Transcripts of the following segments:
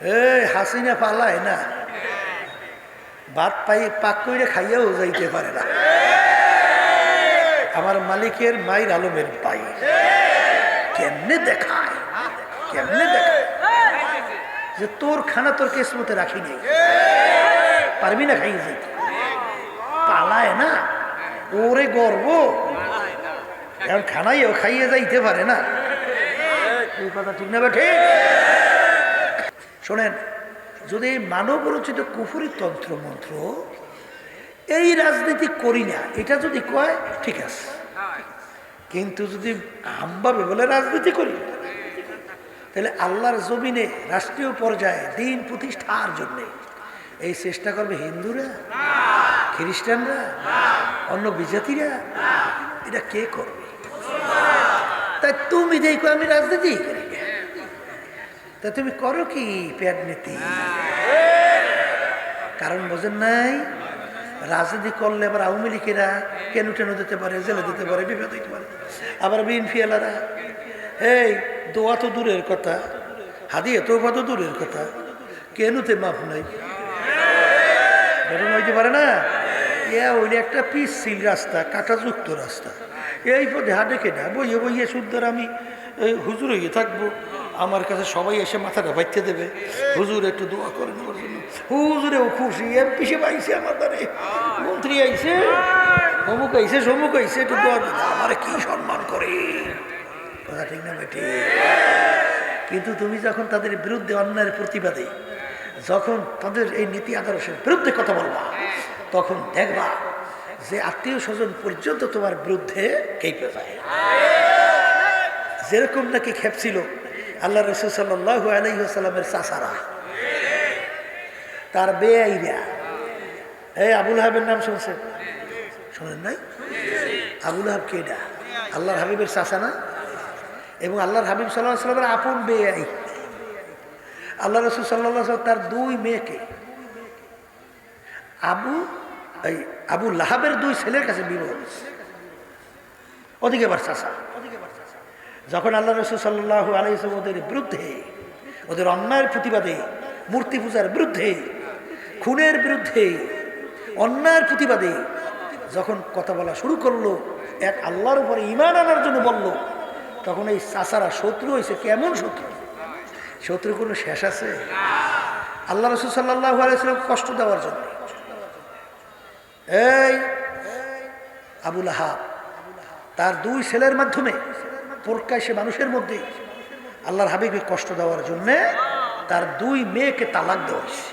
এই, হাসিনা পালায় না। ভাত পাই পাক করে খাইয়াও যাইতে পারে না। আমার মালিকের মায়ের আলমের পাই কেমনে দেখায়? কেমনে দেখায়? যে তোর খানা তোর কেসমতে রাখি নেই। পারবি না খাইয়ে যাইতে? পালায় না। ওরে গর্ব। এখন খানাইও খাইয়ে যাইতে পারে না। এই কথা ঠিক না ঠিক? শোনেন, যদি মানব রচিত কুফুরি তন্ত্র মন্ত্র এই রাজনীতি করি না, এটা যদি কয়, ঠিক আছে কিন্তু যদি আমভাবে বলে রাজনীতি করি, তাহলে আল্লাহর জমিনে রাষ্ট্রীয় পর্যায়ে দিন প্রতিষ্ঠার জন্যে এই চেষ্টা করবে হিন্দুরা, খ্রিস্টানরা, অন্য বিজাতিরা, এটা কে করবে তাই তুমি দেখো আমি রাজনীতি করি। তা তুমি করো কি পেট নীতি? কারণ বোঝেন নাই, রাজনীতি করলে আবার আওয়ামী লীগেরা কেন টেন দিতে পারে, জেলে দিতে পারে, বিপদ দিতে পারে? আবার বিএনপি এলারা এই দোয়া তো দূরের কথা, হাদিয়ে তো তো দূরের কথা, কেনুতে মাপ নাই। হইতে পারে না? ইয়া ওই একটা পিচ্ছিল রাস্তা, কাঁটাযুক্ত রাস্তা। এই পথে হাঁটে কেনা, বইয়ে বইয়ে সুন্দর আমি হুজুর হয়ে থাকব। আমার কাছে সবাই এসে মাথাটা বাইতে দেবে। হুজুর একটু দোয়া করে নেওয়ার জন্য। হুজুরেও খুশি এমপি সে পাইছে আমার দ্বারে। মন্ত্রী আইছে, অমুক আইছে, সমুক আইছে, একটু দোয়া আমার কি সম্মান করে? কথা ঠিক না বেটি কিন্তু তুমি যখন তাদের বিরুদ্ধে অন্যায়ের প্রতিবাদে, যখন তাদের এই নীতি আদর্শের বিরুদ্ধে কথা বলবা, তখন দেখবা যে আত্মীয় স্বজন পর্যন্ত তোমার বিরুদ্ধে কেঁপে যায়। যেরকম নাকি খেপছিল আল্লাহ রসুল সাল্লাহ আলহিহাস্লামের চাষারা তার বেআইরা এই আবুল হাবের নাম শুনছেন? শোনেন নাই? আবুল হাব কেডা আল্লাহর হাবিবের চাষা না? এবং আল্লাহর হাবিব সাল্লাহ সাল্লামের আপন বেআই আল্লাহ রসুল সাল্লাহ তার দুই মেয়েকে আবু, এই আবু লাহাবের দুই ছেলের কাছে বিবাহ। ওদিকে আবার চাষা যখন আল্লাহ রসুল সাল্লাহ আলাইসলাম ওদের বিরুদ্ধে, ওদের অন্যায়ের প্রতিবাদে মূর্তি পূজার বিরুদ্ধে, খুনের বিরুদ্ধে, অন্যায়ের প্রতিবাদে যখন কথা বলা শুরু করল, এক আল্লাহর উপরে ইমান আনার জন্য বলল, তখন এই চাষারা শত্রু হয়েছে। কেমন শত্রু? শত্রু কোনো শেষ আছে? আল্লাহ রসুল সাল্লাহ আলাইসালাম কষ্ট দেওয়ার জন্য। এই আবুল আহাব, তার দুই ছেলের মাধ্যমে প্রকাশ্যে মানুষের মধ্যে আল্লাহর হাবিবকে কষ্ট দেওয়ার জন্যে তার দুই মেয়েকে তালাক দেওয়া হয়েছে।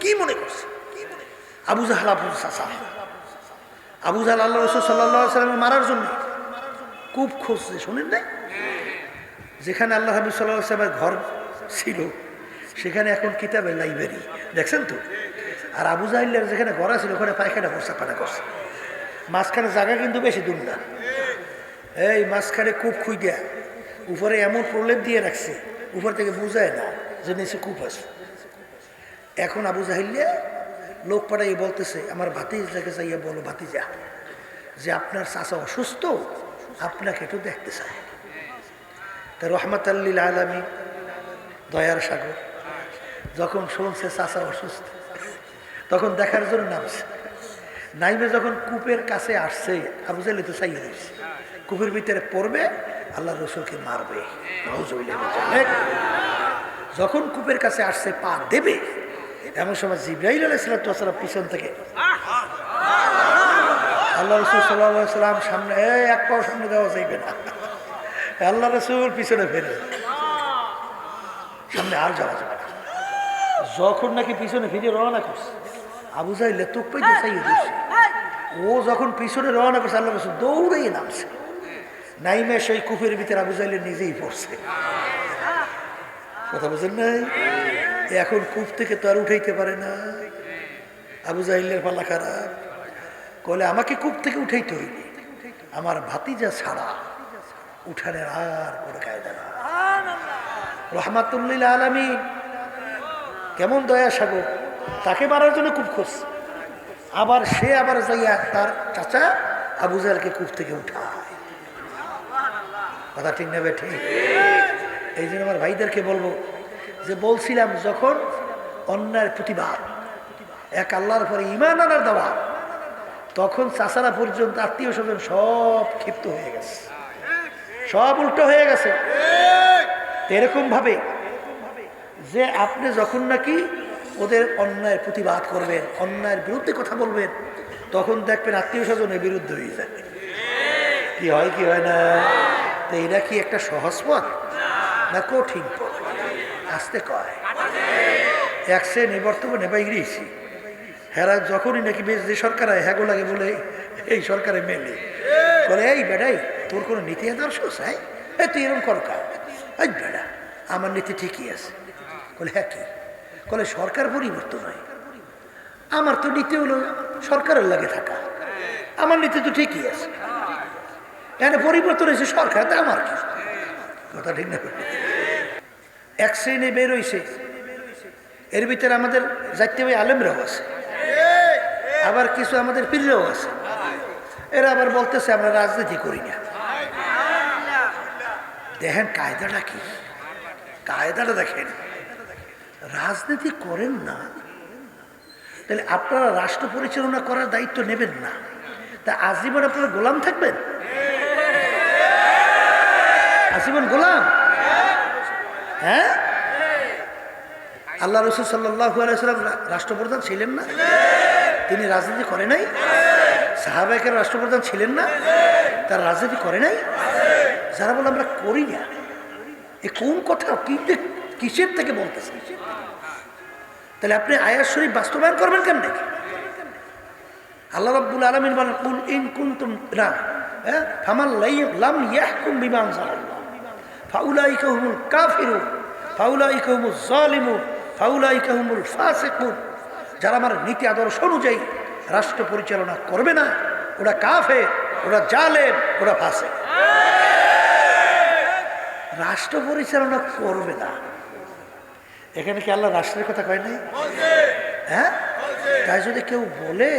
কি মনে করছে? আবু জাহাল আবু জাহাল আল্লাহ রসুল সাল্লাহ মারার জন্য কূপ খুঁজছে, শোনেন নাই? যেখানে আল্লাহ হাবিব সাল্লাহ সাল্লামের ঘর ছিল, সেখানে এখন কিতাবের লাইব্রেরি দেখছেন তো? আর আবু যেখানে ঘর ছিল ওখানে পায়খানা করছে পানা করছে। মাঝখানে জায়গা কিন্তু বেশি দূর না। এই মাঝখানে কূপ খুই দেয়া উপরে এমন প্রলেপ দিয়ে রাখছে, উপর থেকে বুঝায় না যে নিচে কূপ আছে। এখন আবু জাহিল্লা লোক পাড়াই বলতেছে, আমার ভাতি ভাতিজাকে চাইয়া বলো ভাতিজা, যে আপনার চাচা অসুস্থ, আপনাকে একটু দেখতে চায় তা রহমত আল্লিল আলমী দয়ার সাগর, যখন শুনছে চাচা অসুস্থ, তখন দেখার জন্য নামছে। নাইমে যখন কূপের কাছে আসছে, আবু জাইলে তো চাইয়ে দিচ্ছে কূপের ভিতরে পড়বে, আল্লাহ রসুলকে মারবে। যখন কূপের কাছে আসছে, পা দেবে, এমন সময় জিব্রাইল আলাইসালাম পিছন থেকে আল্লাহ রসুল সাল্লাহ সাল্লাম সামনে এক পাও সামনে দেওয়া যাইবে না। আল্লাহ রসুল পিছনে ফেরে সামনে আর যাওয়া যাবে না। যখন নাকি পিছনে ফিরে রওনা করছে, আবু জাইলে তোপ পাইতে চাইয়ে দিচ্ছে ও যখন পিছনে রওনা করছে, আল্লাহ রসুল দৌড়েই নামছে। নাইমে সেই কুফের ভিতরে আবু জাইলে নিজেই পড়ছে। কথা বুঝেন নাই? এখন কূপ থেকে তো আর উঠাইতে পারে না। আবু জাহিলের পাল্লা খারাপ। কলে আমাকে কূপ থেকে উঠাইতে হইবে। আমার ভাতিজা ছাড়া উঠানের আর কোনো কায়দা না রহমাতুল্লিল আলমী কেমন দয়া সাগর, তাকে মারার জন্য কূপ খুঁজছে। আবার সে আবার যাইয়া তার চাচা আবু জাহেলকে কূপ থেকে উঠায়। কথা ঠিক নেবে ঠিক? এই জন্য আমার ভাইদেরকে বলব যে বলছিলাম যখন অন্যায়ের প্রতিবাদ, এক আল্লাহর পরে ইমান আনার দেওয়া, তখন চাষারা পর্যন্ত আত্মীয় স্বজন সব ক্ষিপ্ত হয়ে গেছে। সব উল্টো হয়ে গেছে। এরকম ভাবে যে আপনি যখন নাকি ওদের অন্যায়ের প্রতিবাদ করবেন, অন্যায়ের বিরুদ্ধে কথা বলবেন, তখন দেখবেন আত্মীয় স্বজনের বিরুদ্ধে হয়ে যায় কি হয় কি হয় না? তো এটা কি একটা সহজ পথ না কঠিন পথ? আসতে কয়। এক শ্রেণি বর্তমানে বাইরেছি হেরা যখনই নাকি বেশ যে সরকার হয় হ্যাগো লাগে বলে, এই সরকারে মেলে। বলে, এই বেড়াই তোর কোনো নীতি আদর্শ চাই তুই এরকম কর কা? এই বেড়া আমার নীতি ঠিকই আছে। বলে হ্যাঁ কি? বলে সরকার পরিবর্তন হয়। আমার তো নীতি হলো সরকারের লাগে থাকা। আমার নীতি তো ঠিকই আছে। এখানে পরিবর্তন হয়েছে সরকার, তা আমার কি? কথা ঠিক না। এক শ্রেণি বের হয়েছে এর ভিতরে আমাদের জাতীয় আলেমরাও আছে। আবার কিছু আমাদের পীররাও আছে। এরা আবার বলতেছে, আমরা রাজনীতি করি না। দেখেন কায়দাটা কি? কায়দাটা দেখেন। রাজনীতি করেন না। তাহলে আপনারা রাষ্ট্র পরিচালনা করার দায়িত্ব নেবেন না। তা আজীবন আপনারা গোলাম থাকবেন? আজীবন গোলাম? হ্যাঁ? আল্লাহ রসুল আলাইসাল্লাম রাষ্ট্রপ্রধান ছিলেন না? তিনি রাজনীতি করে নাই? সাহাবাহিকের রাষ্ট্রপ্রধান ছিলেন না? তার রাজনীতি করে নাই? যারা বলে আমরা করি না। এ কোন কথা? কি কিসের থেকে বলতেছে তাহলে আপনি আয়াস শরীফ বাস্তবায়ন করবেন কেমনে? আল্লাহ রাব্বুল আলামিন বলেন, কুল ইন কুনতুম না হ্যাঁ? যারা আমার নীতি আদর্শ অনুযায়ী রাষ্ট্র পরিচালনা করবে না, ওরা কাফে ওরা জালেম, ওরা ফাঁসে রাষ্ট্র পরিচালনা করবে না। এখানে কি আল্লাহ রাষ্ট্রের কথা কয় নাই? হ্যাঁ? তাই যদি কেউ বলে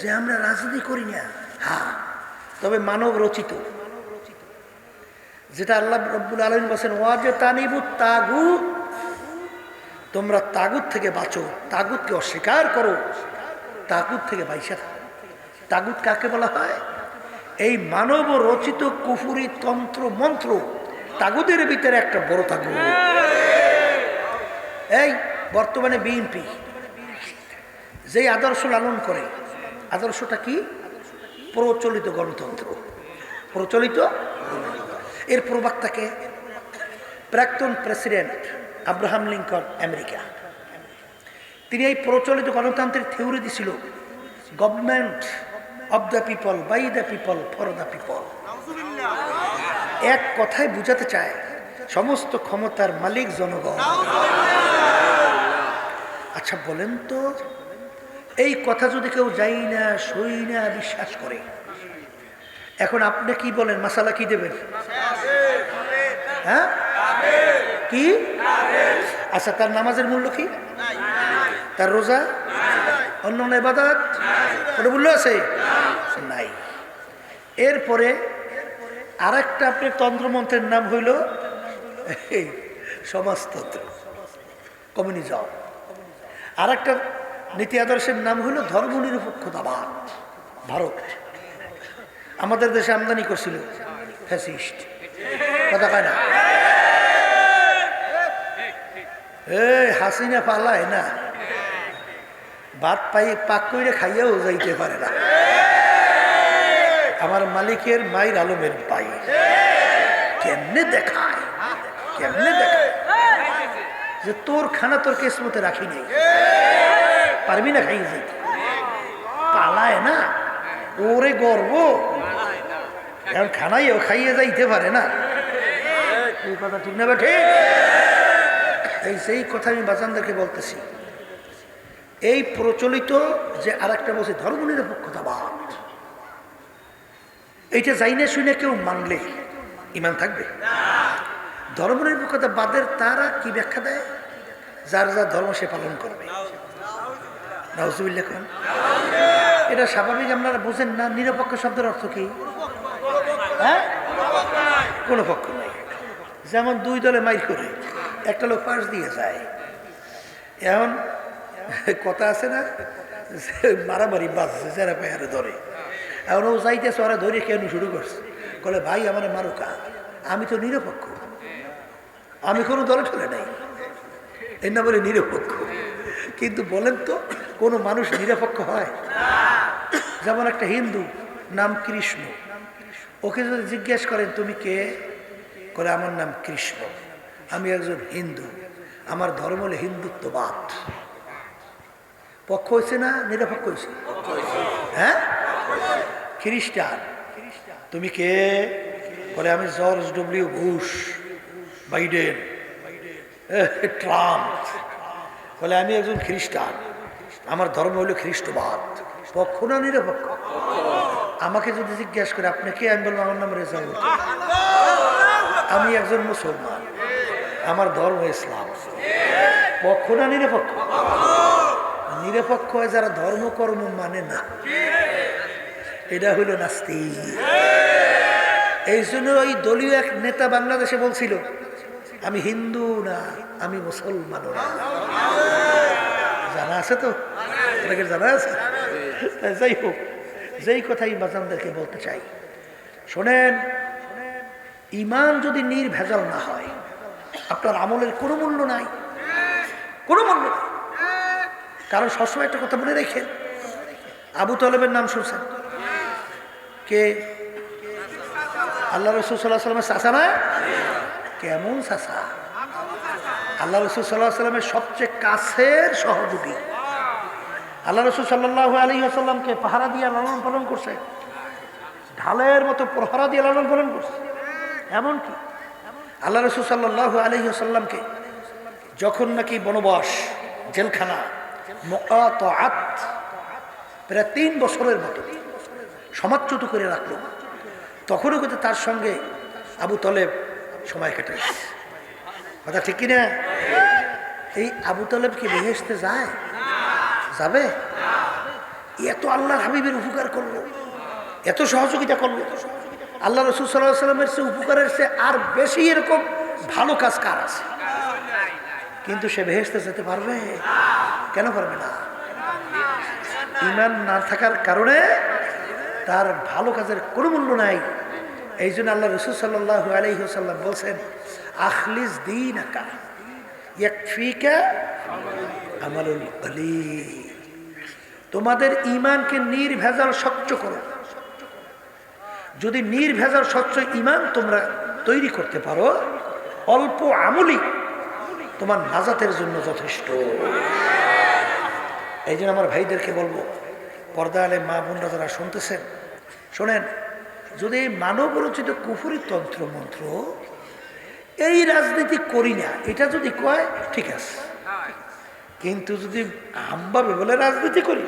যে আমরা রাজনীতি করি না হ্যাঁ তবে মানব রচিত। যেটা আল্লাহ রব্বুল আলম বলছেন ওয়াজে তানিবু তাগুত তোমরা তাগুত থেকে বাঁচো তাগুতকে অস্বীকার করো। তাগুত থেকে বাইসা থাকো। তাগুত কাকে বলা হয়? এই মানব রচিত কুফুরি তন্ত্র মন্ত্র তাগুদের ভিতরে একটা বড় তাগুত। এই, বর্তমানে বিএনপি যেই আদর্শ লালন করে, আদর্শটা কি? প্রচলিত গণতন্ত্র। প্রচলিত এর প্রবক্তাকে প্রাক্তন প্রেসিডেন্ট আব্রাহাম লিঙ্কন, আমেরিকা। তিনি এই প্রচলিত গণতন্ত্রের থিওরি দিছিল government of the people by the people for the people এক কথায় বুঝাতে চায়, সমস্ত ক্ষমতার মালিক জনগণ। আচ্ছা বলেন তো, এই কথা যদি কেউ যাই না, সই না, বিশ্বাস করে, এখন আপনি কি বলেন, মাসালা কি দেবেন? হ্যাঁ? কি? আচ্ছা তার নামাজের মূল্য কি? তার রোজা? অন্য অন্য এবাদত কোনো মূল্য আছে? নাই। এরপরে আর একটা আপনার তন্ত্রমন্ত্রের নাম হইল সমাজতন্ত্র, কমিউনিজম। আর একটা নীতি আদর্শের নাম হলো ধর্ম নিরপেক্ষতাবাদ ভারত। আমাদের দেশে আমদানি করছিল ফ্যাসিস্ট। কথা কয় না? এই হাসিনা পালায় না। ভাত পাই পাক করে খাইয়াও যাইতে পারে না। আমার মালিকের মায়ের আলমের পাই কেমনে দেখায়? কেমনে দেখায়? যে তোর খানা তোর কেসমতে রাখি নেই। পারবি না খাই পালায় না। ওরে গর্ব। খানাইও খাইয়ে যাইতে পারে না। এই কথা ঠিক না ঠিক এই সেই কথা আমি বাজানদেরকে বলতেছি। এই প্রচলিত যে আর একটা বলছে, ধর্ম নিরপেক্ষতাবাদ এইটা যাই না শুনে কেউ মানলে ইমান থাকবে? ধর্ম নিরপেক্ষতা বাদের তারা কি ব্যাখ্যা দেয়? যার যার ধর্ম সে পালন করবে। খান এটা স্বাভাবিক, আপনারা বোঝেন না, নিরপেক্ষ শব্দের অর্থ কি? হ্যাঁ? কোনো পক্ষ নাই। যেমন দুই দলে মাইর করে, একটা লোক পাশ দিয়ে যায়। এখন কথা আছে না? মারামারি বাজছে যারা পেয়ারে ধরে। এখন ও যাইতেছে, ওরা ধরে কেন শুরু করছে? বলে ভাই, আমার মারুকা আমি তো নিরপেক্ষ। আমি কোনো দলে ঠলে নাই। এর না বলে নিরপেক্ষ। কিন্তু বলেন তো, কোনো মানুষ নিরপেক্ষ হয়? যেমন একটা হিন্দু, নাম কৃষ্ণ। ওকে যদি জিজ্ঞেস করেন, তুমি কে? করে আমার নাম কৃষ্ণ। আমি একজন হিন্দু। আমার ধর্ম হলো হিন্দুত্ববাদ। পক্ষ হয়েছে না নিরপেক্ষ হয়েছে হ্যাঁ? খ্রিস্টান। তুমি কে? বলে, আমি George W Bush, Biden. Trump. বলে, আমি একজন খ্রিস্টান। আমার ধর্ম হলো খ্রিস্টবাদ। পক্ষ না, নিরপেক্ষ? আমাকে যদি জিজ্ঞাসা করে, আপনি কে? আমি বলব, আমার নাম রেজাউল আমি একজন মুসলমান। আমার ধর্ম ইসলাম। পক্ষ না, নিরপেক্ষ? নিরপেক্ষ হয় যারা ধর্মকর্ম মানে না, এটা হইল নাস্তি এই জন্য ওই দলীয় এক নেতা বাংলাদেশে বলছিল, আমি হিন্দু না, আমি মুসলমান না। জানা আছে তো? জানা আছে? যাই হোক, যেই কথাই বাজানদেরকে বলতে চাই। শোনেন ইমান যদি নির্ভেজাল না হয়, আপনার আমলের কোনো মূল্য নাই। কোনো মূল্য নাই। কারণ সবসময় একটা কথা মনে রেখেন, আবু তলেবের নাম শুনছেন? কে? আল্লাহ রসুল সাল্লাহ সাল্লামের চাষা না? কেমন চাষা আল্লাহ রসুল সাল্লাহ সাল্লামের সবচেয়ে কাছের সহযোগী। আল্লাহ রসুল সাল্লাহ আলী আসাল্লামকে পাহারা দিয়ে লালন পালন করছে। ঢালের মতো প্রহারা দিয়ে লালন পালন করছে। এমনকি আল্লাহ রসুল সাল্লাহ আলী আসাল্লামকে যখন নাকি বনবাস, জেলখানা মোকাত প্রায় তিন বছরের মতো সমাচ্যুত করে রাখল, তখনও কিন্তু তার সঙ্গে আবু তলেব সময় কাটাইছে। কথা ঠিক কিনা? এই আবু তলেব কি বেহেসতে যায়? যাবে? এত আল্লাহর হাবিবের উপকার করল। এত সহযোগিতা করল। আল্লাহ রসুল সাল্লাহ সাল্লামের সে উপকারের সে আর বেশি এরকম ভালো কাজ কার আছে? কিন্তু সে বেহেসতে যেতে পারবে? কেন পারবে না? ইমান না থাকার কারণে তার ভালো কাজের কোনো মূল্য নাই। এই জন্য আল্লাহ রসুল সাল্লাহ আলহিহাল্লাম বলছেন আখলিস দিন তোমাদের ইমানকে নির্ভেজাল স্বচ্ছ করো। যদি নির্ভেজাল স্বচ্ছ ইমান তোমরা তৈরি করতে পারো, অল্প আমলি তোমার নাজাতের জন্য যথেষ্ট। এই জন্য আমার ভাইদেরকে বলব, পর্দা আলে মা বোনরা যারা শুনতেছেন, শোনেন, যদি মানব রচিত কুফুরি তন্ত্র মন্ত্র এই রাজনীতি করি না। এটা যদি কয়, ঠিক আছে। কিন্তু যদি আমভাবে বলে রাজনীতি করি,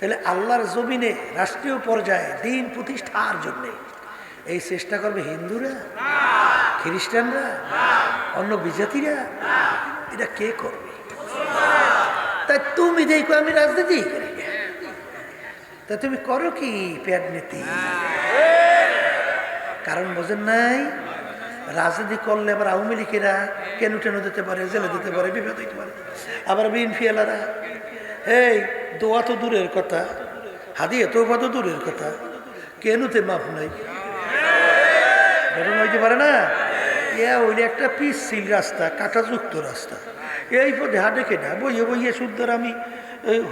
তাহলে আল্লাহর জমিনে রাষ্ট্রীয় পর্যায়ে দিন প্রতিষ্ঠার জন্যে এই চেষ্টা করবে হিন্দুরা, খ্রিস্টানরা, অন্য বিজাতিরা, এটা কে করবে? তাই তুমি দেখো আমি রাজনীতি করি। তা তুমি করো কি প্যাট নীতি? কারণ বোঝেন নাই রাজনীতি করলে আবার আওয়ামী লীগেরা কেন টেন দিতে পারে, জেলে দিতে পারে, বিপদ দিতে পারে। আবার বিএনপি এলারা এই দোয়া তো দূরের কথা, হাদিয়ে তোফা তো দূরের কথা, কেনুতে মাফ নাই। ঘটনা হইতে পারে না? এ ওই একটা পিচ্ছিল রাস্তা, কাটাযুক্ত রাস্তা। এই পথে হাটে কেনা, বইয়ে বইয়ে সুন্দর আমি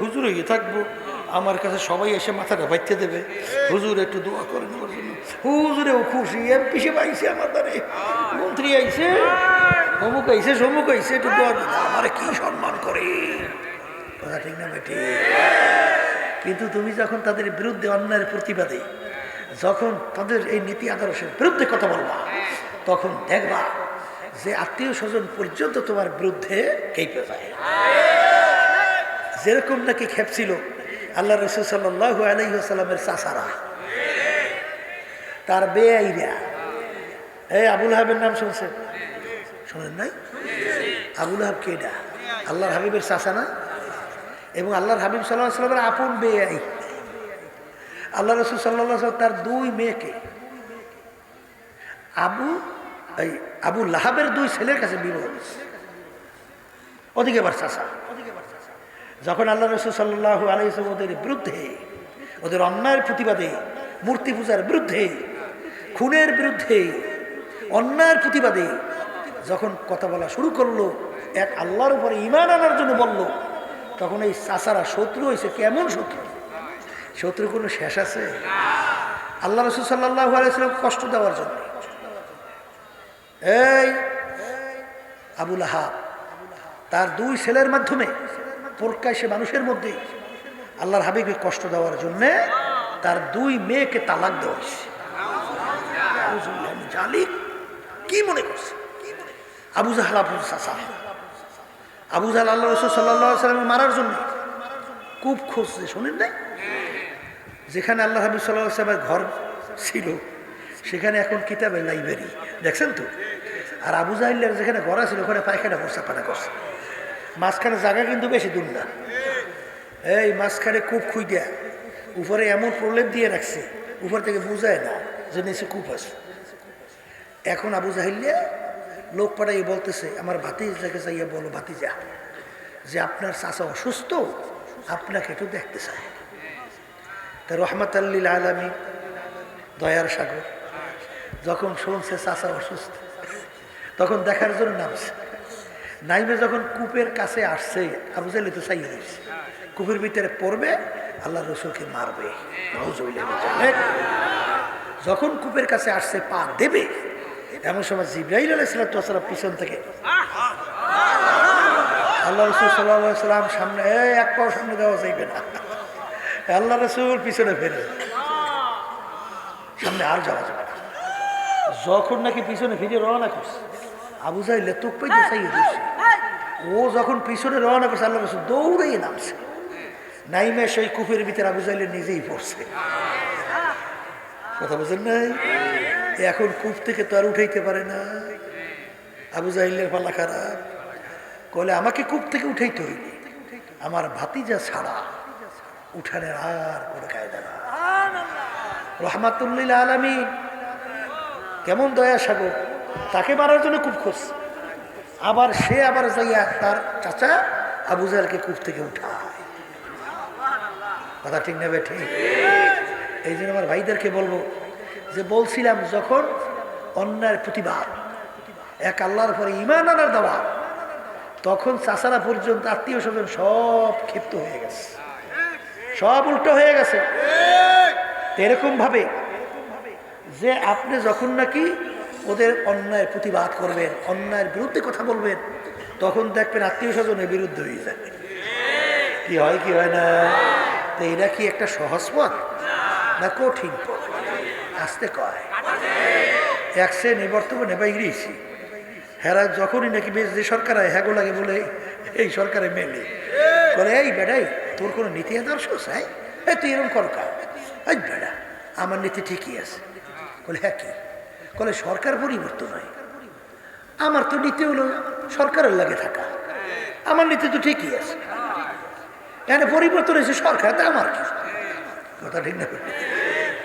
হুজুর হয়ে থাকব। আমার কাছে সবাই এসে মাথাটা বাইতে দেবে। হুজুর একটু দোয়া করে নেওয়ার জন্য। হুজুরেও খুশি এমপি সে পাইছে আমার দ্বারে। মন্ত্রী আইছে, অমুক আইছে, সমুক আইছে, একটু দোয়া আমার কি সম্মান করে? কথা ঠিক না বেটি? কিন্তু তুমি যখন তাদের বিরুদ্ধে অন্যায়ের প্রতিবাদে, যখন তাদের এই নীতি আদর্শের বিরুদ্ধে কথা বলবা, তখন দেখবা যে আত্মীয় স্বজন পর্যন্ত তোমার বিরুদ্ধে কেঁপে যায়। যেরকম নাকি খেপছিল আল্লাহ রসুল সাল্লাহ আলহিহাস্লামের চাষারা তার বেআইরা এই আবুল হাবের নাম শুনছেন? শোনেন নাই? আবুল হাব কেডা আল্লাহর হাবিবের চাষা না? এবং আল্লাহর হাবিব সাল্লাহ সাল্লামের আপন বেআই আল্লাহ রসুল সাল্লাহ তার দুই মেয়েকে, আবু, এই আবু লাহাবের দুই ছেলের কাছে বিবাহ ওদিকে এবার চাষা যখন আল্লাহ রসুল সাল্লাহ আলাইসব ওদের বিরুদ্ধে, ওদের অন্যায়ের প্রতিবাদে মূর্তি পূজার বিরুদ্ধে, খুনের বিরুদ্ধে, অন্যায়ের প্রতিবাদে যখন কথা বলা শুরু করল, এক আল্লাহর উপরে ইমান আনার জন্য বলল, তখন এই চাষারা শত্রু হয়েছে কেমন শত্রু? শত্রু কোনো শেষ আছে? আল্লাহ রসুল সাল্লাহ আলাইসালাম কষ্ট দেওয়ার জন্য। এই আবুল আহাব, তার দুই ছেলের মাধ্যমে প্রকাশ্যে মানুষের মধ্যে। আল্লাহর হাবিবকে কষ্ট দেওয়ার জন্যে তার দুই মেয়েকে তালাক দেওয়া হয়েছে। কি মনে করছে? আবু জাহাল, আবু আল্লাহ রসুল সাল্লাহ সাল্লামের মারার জন্য খুব খুঁজছে, শোনেন নাই? যেখানে আল্লাহ হাবিব সাল্লাহ ঘর ছিল, সেখানে এখন কিতাবের লাইব্রেরি। দেখছেন তো? আর আবু যেখানে ঘর ছিল ওখানে পায়খানা করছে পানা করছে। মাঝখানে জায়গা কিন্তু বেশি দূর না। এই মাঝখানে কূপ খুই দেয়া উপরে এমন প্রলেপ দিয়ে রাখছে, উপর থেকে বুঝায় না যে নিচে কূপ আছে। এখন আবু জাহিল্লা লোক পাড়াই বলতেছে, আমার ভাতিজাকে যাইয়া বলো ভাতিজা, যে আপনার চাচা অসুস্থ, আপনাকে একটু দেখতে চায় তা রহমত আল্লিল আলমী দয়ার সাগর, যখন শুনছে চাচা অসুস্থ, তখন দেখার জন্য নামছে। নাইমে যখন কূপের কাছে আসছে, আবু জালি তো চাইয়ে দিচ্ছে কূপের ভিতরে পড়বে আল্লাহ রসুলকে মারবে। যখন কূপের কাছে আসছে, পা দেবে, এমন সময় জিব্রাইল আলাইসালাম পিছন থেকে আল্লাহ রসুল সাল্লাহ সাল্লাম সামনে এক পাও সামনে দেওয়া যাইবে না। আল্লাহ রসুল পিছনে ফেরে সামনে আর যাওয়া যাবে না। যখন নাকি পিছনে ফিরে রওনা করছে, আবু জাইলে তুক পাইতে চাইয়ে দিচ্ছে ও যখন পিছনে রওনা করছে আল্লাহ রসুল দৌড়েই নামছে। নাইমে সেই কুপের ভিতরে আবু জাইলে নিজেই পড়ছে। কথা বলছেন নাই? এখন কূপ থেকে তো আর উঠাইতে পারে না। আবু জাহিলের পাল্লা খারাপ। কলে আমাকে কূপ থেকে উঠাইতে হইবে। আমার ভাতিজা ছাড়া উঠানের আর কোনো কায়দা না রহমাতুল্লিল আলমী কেমন দয়া সাগর, তাকে মারার জন্য কূপ খুঁজছে। আবার সে আবার যাইয়া তার চাচা আবু জাহেলকে কূপ থেকে উঠায়। কথা ঠিক নেবে ঠিক? এই জন্য আমার ভাইদেরকে বলব যে বলছিলাম যখন অন্যায়ের প্রতিবাদ, এক আল্লাহর পরে ইমান আনার দেওয়া তখন চাষারা পর্যন্ত আত্মীয় স্বজন সব ক্ষিপ্ত হয়ে গেছে। সব উল্টো হয়ে গেছে। এরকম ভাবে যে আপনি যখন নাকি ওদের অন্যায়ের প্রতিবাদ করবেন, অন্যায়ের বিরুদ্ধে কথা বলবেন, তখন দেখবেন আত্মীয় স্বজনের বিরুদ্ধে হয়ে যাবে কি হয় কি হয় না? তো এটা কি একটা সহজ পথ না কঠিন পথ? আসতে কয়। এক শ্রেণি বর্তমানে বাইরেছি। হেরা যখনই নাকি বেশ যে সরকার হয় হ্যাগো লাগে বলে, এই সরকারে মেলে। বলে, এই বেড়াই তোর কোনো নীতি আদর্শ চাই এই তুই এরকম কর কা? এই বেড়া আমার নীতি ঠিকই আছে। বলে হ্যাঁ কি? বলে সরকার পরিবর্তন হয়। আমার তো নীতি হলো সরকারের লাগে থাকা। আমার নীতি তো ঠিকই আছে। এখানে পরিবর্তন হয়েছে সরকার, তা আমার কি? কথা ঠিক না।